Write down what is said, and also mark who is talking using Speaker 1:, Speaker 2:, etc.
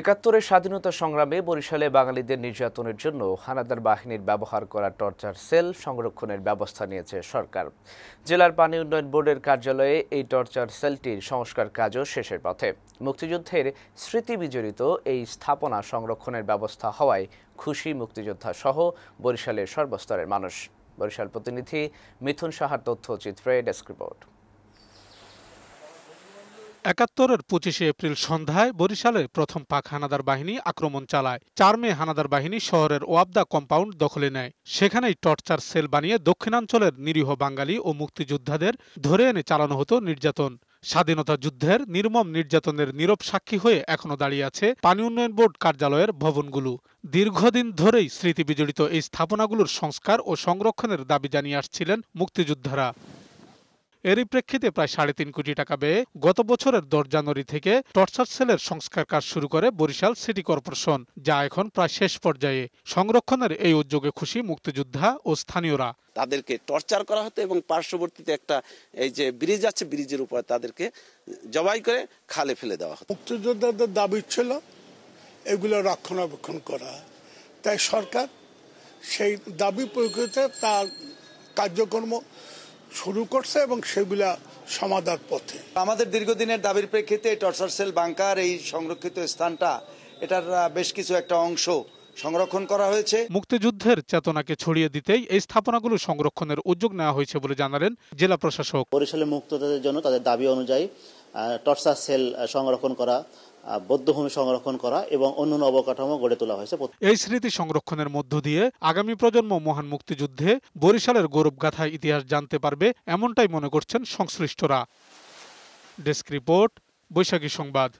Speaker 1: একাত্তরের স্বাধীনতা সংগ্রামে বরিশালে বাঙালিদের নির্যাতনের জন্য হানাদার বাহিনীর ব্যবহার করা টর্চার সেল সংরক্ষণের ব্যবস্থা নিয়েছে সরকার। জেলার পানি উন্নয়ন বোর্ডের কার্যালয়ে এই টর্চার সেলটির সংস্কার কাজও শেষের পথে। মুক্তিযুদ্ধের স্মৃতি বিজড়িত এই স্থাপনা সংরক্ষণের ব্যবস্থা হওয়ায় খুশি মুক্তিযোদ্ধা সহ বরিশালের সর্বস্তরের মানুষ। বরিশাল প্রতিনিধি মিথুন সাহার তথ্যচিত্রে ডেস্ক রিপোর্ট।
Speaker 2: একাত্তরের পঁচিশে এপ্রিল সন্ধ্যায় বরিশালে প্রথম পাক হানাদার বাহিনী আক্রমণ চালায়। চার মে হানাদার বাহিনী শহরের ওয়াবদা কম্পাউন্ড দখলে নেয়। সেখানেই টর্চার সেল বানিয়ে দক্ষিণাঞ্চলের নিরীহ বাঙালি ও মুক্তিযোদ্ধাদের ধরে এনে চালানো হতো নির্যাতন। স্বাধীনতা যুদ্ধের নির্মম নির্যাতনের নীরব সাক্ষী হয়ে এখনও দাঁড়িয়ে আছে পানি উন্নয়ন বোর্ড কার্যালয়ের ভবনগুলো। দীর্ঘদিন ধরেই স্মৃতি বিজড়িত এই স্থাপনাগুলোর সংস্কার ও সংরক্ষণের দাবি জানিয়ে আসছিলেন মুক্তিযোদ্ধারা। এরই প্রেক্ষিতে প্রায় সাড়ে তিন কোটি টাকা ব্যয়ে গত বছরের দশ জানুয়ারি থেকে টর্চার সেলের সংস্কার কাজ শুরু করে বরিশাল সিটি কর্পোরেশন যা এখন প্রায় শেষ পর্যায়ে। সংরক্ষণের এই উদ্যোগে খুশি মুক্তিযোদ্ধা ও স্থানীয়রা।
Speaker 3: তাদেরকে টর্চার করা হতো এবং পার্শ্ববর্তীতে একটা এই যে ব্রিজ আছে ব্রিজের উপর তাদেরকে জবাই করে খালে ফেলে দেওয়া হতো।
Speaker 4: মুক্তিযোদ্ধাদের দাবি ছিল এগুলো রক্ষণাবেক্ষণ করা। তাই সরকার সেই দাবি পরিপ্রেক্ষিতে তার কার্যক্রম শুরু করছে এবং সেগুলা সমাধার পথে।
Speaker 5: আমাদের দীর্ঘদিনের দাবির প্রেক্ষিতে টর্চার সেল বাংকার এই সংরক্ষিত স্থানটা এটার বেশ কিছু একটা অংশ সংরক্ষণ করা হয়েছে।
Speaker 2: মুক্তিযুদ্ধের চেতনাকে ছড়িয়ে দিতেই এই স্থাপনাগুলো সংরক্ষণের উদ্যোগ নেওয়া হয়েছে বলে জানালেন জেলা প্রশাসক।
Speaker 6: বরিশালের মুক্ততাদের জন্য তাদের দাবি অনুযায়ী টর্চার সেল সংরক্ষণ করা বৌদ্ধভূমি সংরক্ষণ করা এবং অন্যান্য অবকাঠামো গড়ে তোলা হয়েছে।
Speaker 2: এই স্মৃতি সংরক্ষণের মধ্য দিয়ে আগামী প্রজন্ম মহান মুক্তিযুদ্ধে বরিশালের গৌরবগাথা ইতিহাস জানতে পারবে, এমনটাই মনে করছেন সংশ্লিষ্টরা। ডেস্ক রিপোর্ট, বৈশাখী সংবাদ।